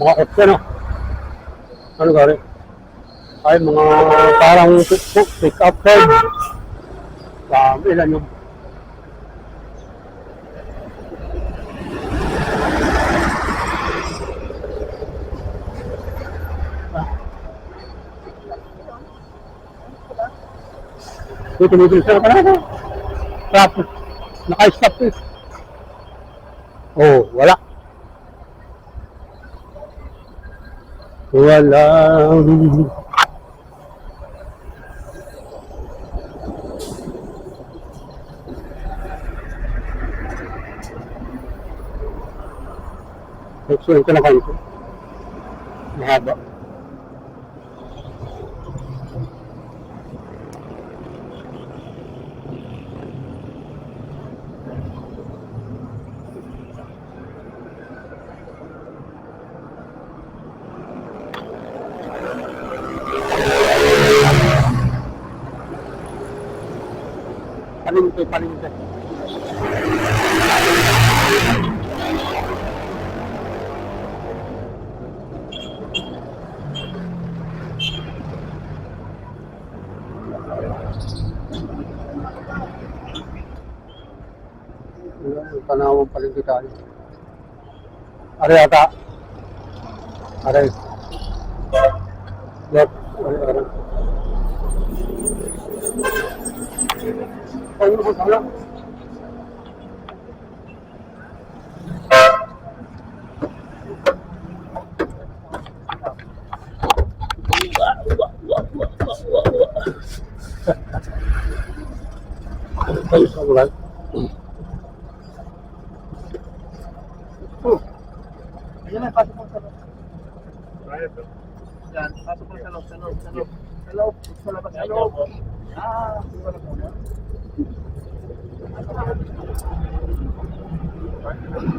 Mga no? Ano gari? Ay, mga parang pick- up Ford. Um, ilan yung Ito, tumitil sa pa na Stop. Naka-stop. Oh, wala. Wala. Excellent ka na kayo. Mahaba. तनावों परिंगितारी अरे आता अरे। Thank you. right?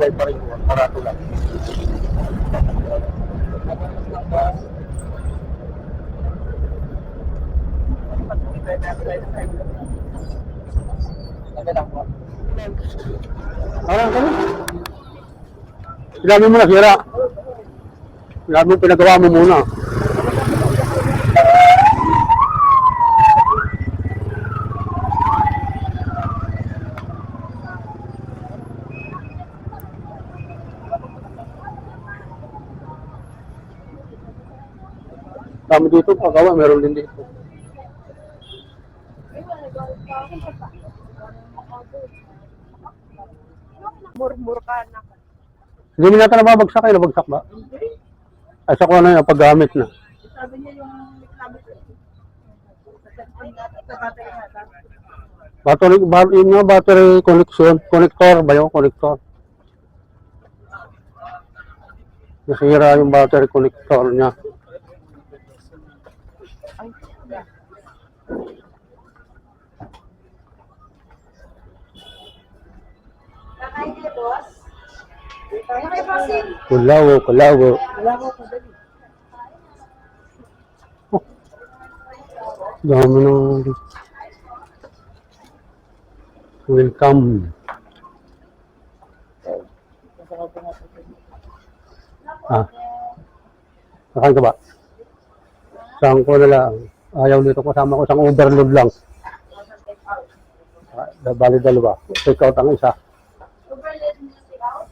Nakalagay pa rin yung parato lang. Parang kami. Ilamin mo na, Sira. Ilamin mo, pinagawa mo muna. Kami dito, pagawa, meron din dito. Murmur ka na. Hindi mo natin nababagsak kayo, nabagsak ba? Ay, sa kung ano yung paggamit na. Sabi niya yung sa battery. Battery, ba, yun nga, battery connection, connector ba yung connector? Nasira yung battery connector niya. Kakain niya, boss? Kaya kay Bossing. Kulawo, kulawo. Dali. Dami ng welcome. Ah. Nakain ka ba? Saan ko na lang. Ayaw nito kasama ko isang overload lang. Ah, bali dalawa. Take out ang isa. Overload niya si out.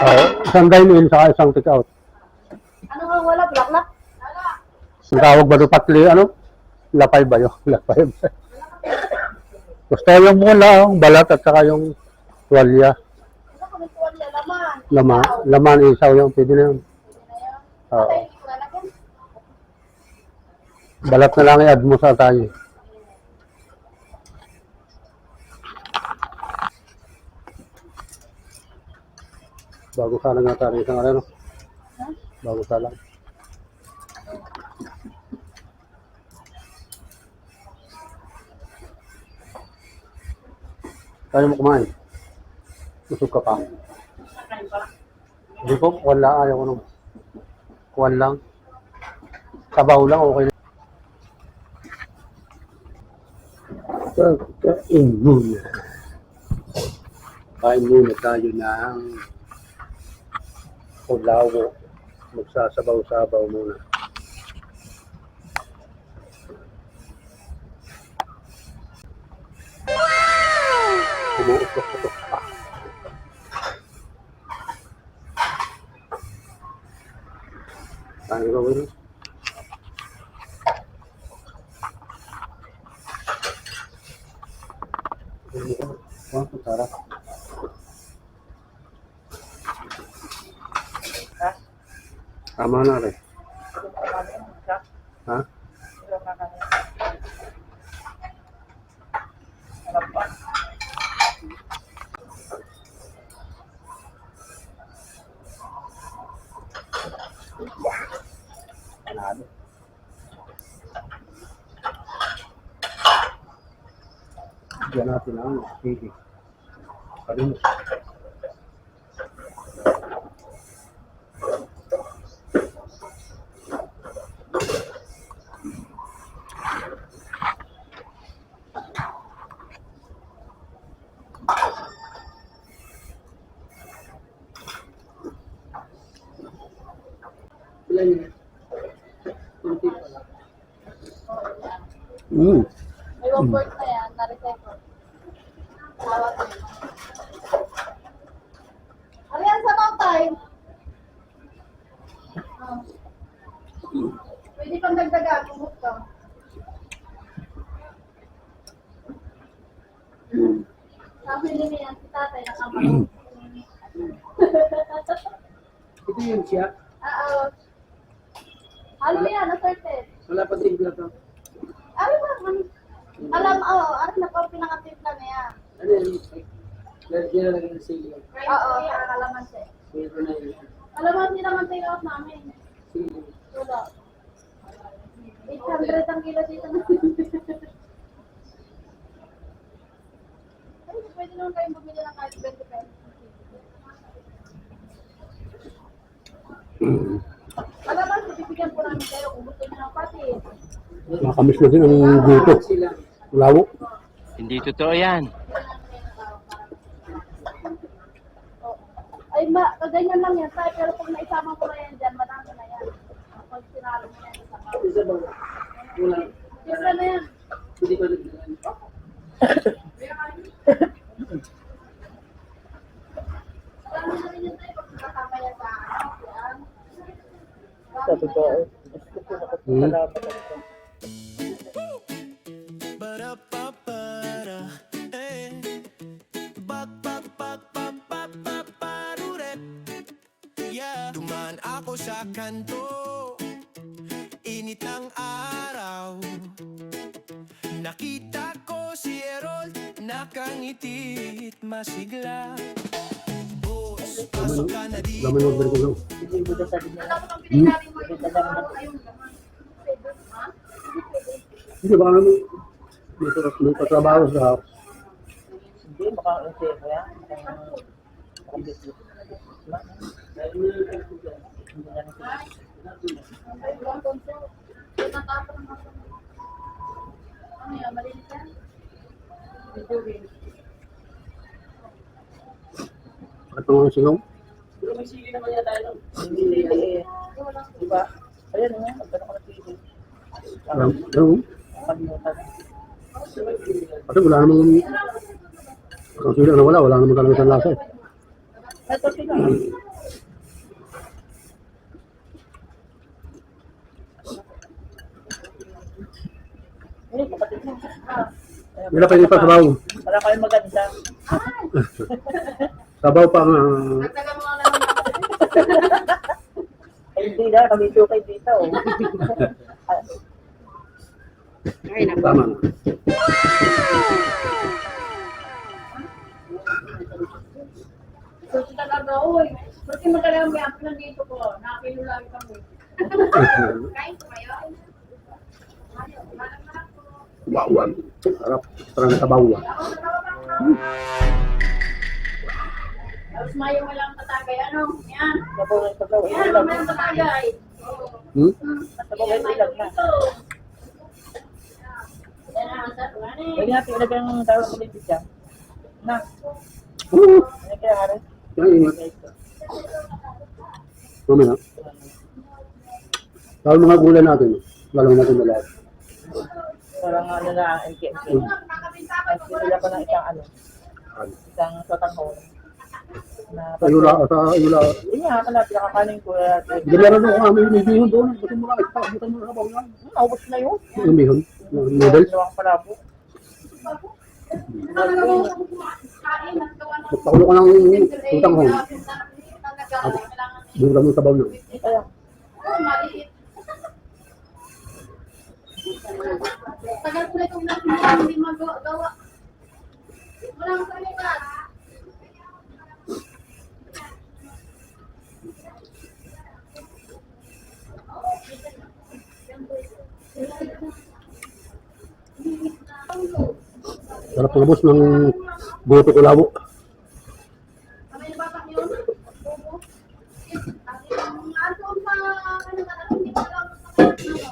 Oo, isang dine-in sa isang take out. Ano nga wala? Black Ang tawag ba doon patli, ano? Lapay ba yun? Lapay ba? Basta yung mula, yung balat at saka yung tuwalya. Ano laman? Laman, isaw yung pwede na yun. Oo. Lalagyan. Balat na lang i-add mo sa tayo. Bago sana nga tayo isang ano. Bago sana. Tayo mo kumain. Busog ka pa. Hindi po, wala. Ayaw ko nung. Kuwan lang. Sabaw lang, okay lang. Kakain muna. Kain muna tayo ng pulawo. Magsasabaw-sabaw muna. Umuusok-usok pa. Kain ka ba rin? Wah, Tama na rin. Ha? Diyan natin ang sige. Parin. Mm. May one fourth na yan, na-recycle. Tawag. Ano yan sa mountain? Ah. Pwede pang dagdagan kung gusto. Sabi din yan si tatay nakamarong. Ito yun siya. Oo. Halo yan, assorted. Wala pa tigla to. Ano ba? Alam, oo, ano na po pinakatimpla na yan. Ano yun? Lagyan na lang yung sili. Oo, para kalamansi. Pero na yun. Kalamansi naman take out namin. Sili. Wala. 800 ang kilo dito na. Ay, pwede naman kayong bumili ng kahit 20 pesos. Kalamansi, bibigyan po namin kayo kung gusto niyo ng patis. Nakamiss na din ang guto. Lawo. Hindi totoo yan. Oh. Ay, ma, kaganyan lang yan, tayo, pero pag naisama ko na yan dyan, madami na yan. Pag sinalo mo yan, isa pa. Isa ba? Wala. Kanto Init ng araw Nakita ko si Errol Nakangiti't masigla Boss, pasok ka na dito Laman order ko lang. Hindi. Hindi ba may katrabaho sa house. Hindi, baka ang yan. Baka business. Hindi na rin Ano yan, malinis yan? At mga silong. Pero may sili naman yata yun. Hindi, eh. Ay, walang Di ba? Ayan nga, magkano ko na TV. Alam, alam, Pagmutan. kasi wala namang ang sila na wala, wala namang talagang isang lasa. eh. Ito sila. Eh, kapatid mo. Wala pa yung pasabaw. Para kayo maganda. Sabaw pa nga. Nagtaga mo nga naman ako. Ay, hindi na. Kami two kay dito. Oh. Ay, naku. Tama. So, talaga, uy. Porque magalang may aplan dito ko. Nakakilulagi kami. Kain ko kayo? Bawang. Sarap. Sarap sa bawang. Tapos mayo mo lang tatagay. Ano? Yan. Na. Yan, na. tatagay. Hmm? Sabaw na ilag na. Ito. Yan ang ano eh. Pwede natin ilagay ang tawag mo dito siya. Na, Oo. ano kaya hari? Kaya ingat. Mamaya. Lalo mga gulay natin. Lalo natin na lahat. Parang ano na ang NKMK. Tapos sila pa ng isang ano, isang sotanghon. Na Ayula, sa ayula. Yun nga, kala pinakakanin ko. eh, Hindi meron ako kami may bihon doon. Butin mo lang. Ito, butin mo lang. Bawang lang. Naubos na yun. Yung bihon. Yung Noodles. Dalawang palabo. Magpakulo ko ng utang hong. Buta mo sa bawl na. Tagal ko na itong nasa hindi magawa. Walang kalikat. Sarap ng bus ng buto ko labo. Kami na batak yun. Bobo. Ang ato pa, ano ka, ano, hindi ko alam sa kanya, ano.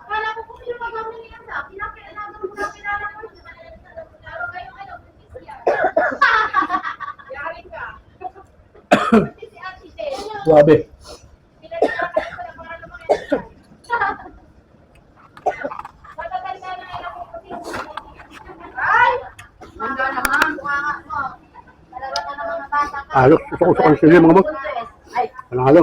Akala ko kung sino magawa niya sa akin, kinakailangan ko na kilala ko siya. Lalo kayo, ano, siya. Yari ka. Kasi si Ate Tel, Suabe. pinagkakaroon ko na para lumayan siya. Matatanda na yan ako kasi. Ay! Manda naman, buhanga mo. Dalawa na naman ang konsilyo mga boss. Ay, Panalo.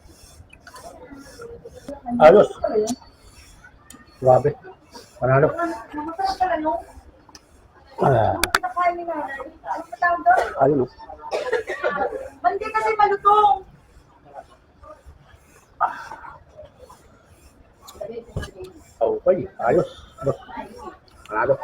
Ayos. Suabe. Panalo. Ah, ayun o. Hindi kasi malutong. Okay. Ayos. Boss. Panalo.